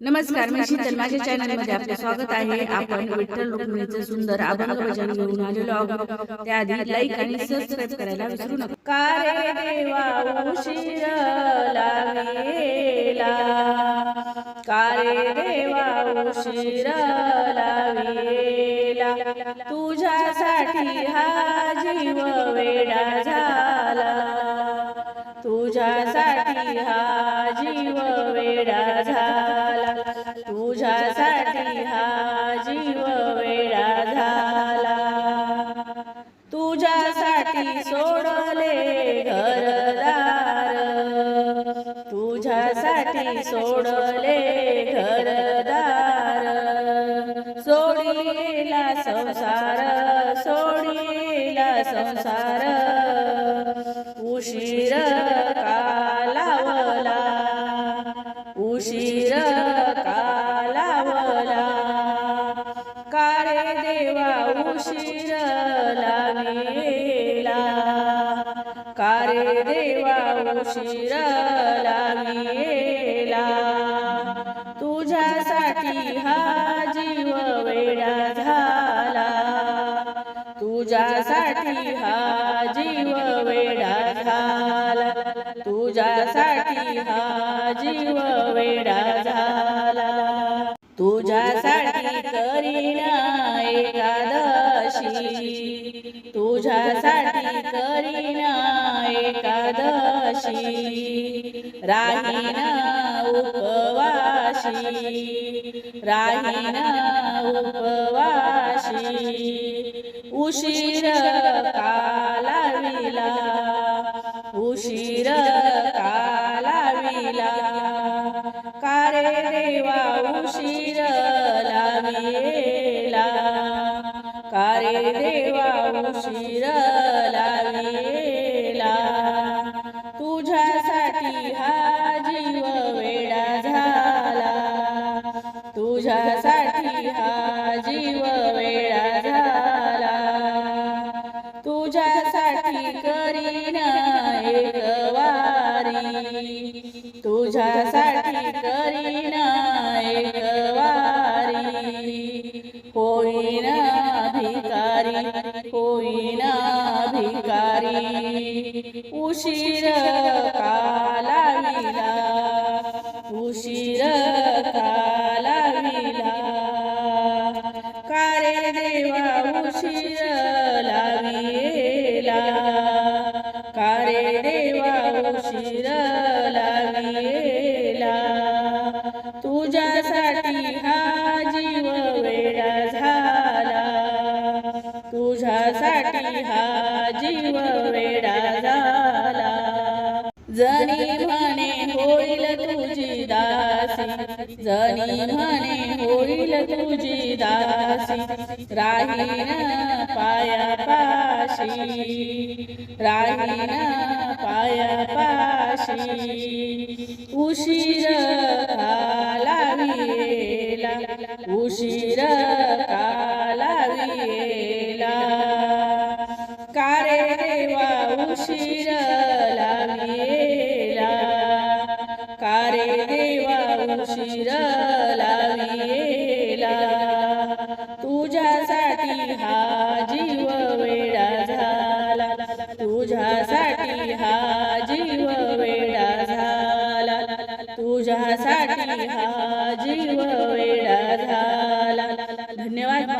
नमस्कार मी शीतल माझ्या चॅनलमध्ये आपले स्वागत आहे. आपण विठ्ठल रुक्मिणीचे सुंदर अभंग भजन घेऊन आलेलो आहोत. त्याआधी लाईक आणि सबस्क्राईब करायला विसरू नका. का रे देवा उशीर लावेला. का रे देवा उशीर लावेला. तुझ्यासाठी हा जीव वेडा झाला. तुझ्यासाठी हा जीव वेडा झाला. तुझ्यासाठी हा जीव वेळा झाला. तुझ्यासाठी सोडले घरदार. तुझ्यासाठी सोडले घरदार. सोडले उशीर लागेला. कारे देवा उशीर लागेला? तुझ्यासाठी हा जीव वेडा झाला. तुझ्यासाठी हा जीव वेडा झाला. तुझ्यासाठी हा जीव वेडा झाला. तुझ्यासाठी करीना एकादशी. तुझ्यासाठी करीना एकादशी. राहीन उपवाशी. राहीन उपवाशी. उशीर कालाविला. उशीर कालाविला. अरे देवा उशीर लाविला तुझ्यासाठी हा जीव वेडा झाला. तुझ्यासाठी हा जीव वेडा झाला. तुझ्यासाठी करीन एक वारी. तुझ्यासाठी करीन एक वारी. होईन उशीर कालाविला उशीर कालाविला. कारे देवा उशीर लाविला? कारे देवा उशीर लाविला? तुझ्यासाठी हा जीव वेडा झाला. तुझ्यासाठी हा जीव वेडा जनी म्हणे होईल तुझी दासी. जनी म्हणे होईल तुझी दासी. राहीन पाया पाशी राहीन पाया पाशी उशीर कालाविला. उशीर कालाविला. कारे देवा उशीर कारे देवा उशीर लाविला तुझ्यासाठी हा जीव वेडा झाला. तुझ्यासाठी हा जीव वेडा झाला. तुझ्यासाठी हा जीव वेडा झाला. धन्यवाद